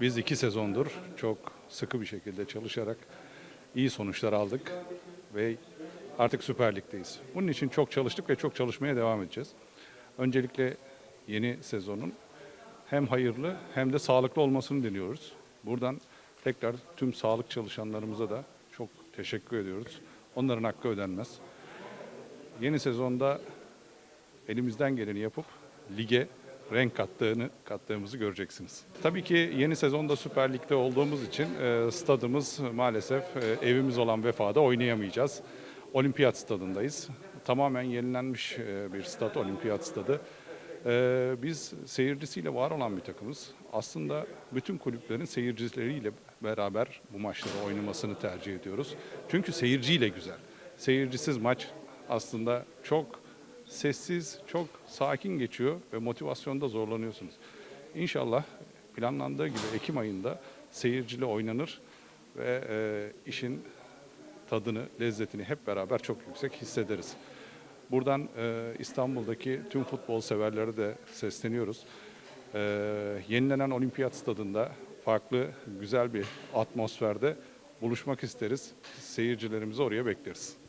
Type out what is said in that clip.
Biz iki sezondur çok sıkı bir şekilde çalışarak iyi sonuçlar aldık ve artık Süper Lig'deyiz. Bunun için çok çalıştık ve çok çalışmaya devam edeceğiz. Öncelikle yeni sezonun hem hayırlı hem de sağlıklı olmasını diliyoruz. Buradan tekrar tüm sağlık çalışanlarımıza da çok teşekkür ediyoruz. Onların hakkı ödenmez. Yeni sezonda elimizden geleni yapıp lige renk kattığını kattığımızı göreceksiniz. Tabii ki yeni sezonda Süper Lig'de olduğumuz için e, stadımız maalesef e, evimiz olan Vefa'da oynayamayacağız. Olimpiyat stadındayız. Tamamen yenilenmiş e, bir stat, olimpiyat stadı. E, biz seyircisiyle var olan bir takımız. Aslında bütün kulüplerin seyircileriyle beraber bu maçları oynamasını tercih ediyoruz. Çünkü seyirciyle güzel. Seyircisiz maç aslında çok sessiz, çok sakin geçiyor ve motivasyonda zorlanıyorsunuz. İnşallah planlandığı gibi Ekim ayında seyircili oynanır ve e, işin tadını, lezzetini hep beraber çok yüksek hissederiz. Buradan e, İstanbul'daki tüm futbol severlere de sesleniyoruz. E, yenilenen olimpiyat stadında farklı, güzel bir atmosferde buluşmak isteriz. Seyircilerimizi oraya bekleriz.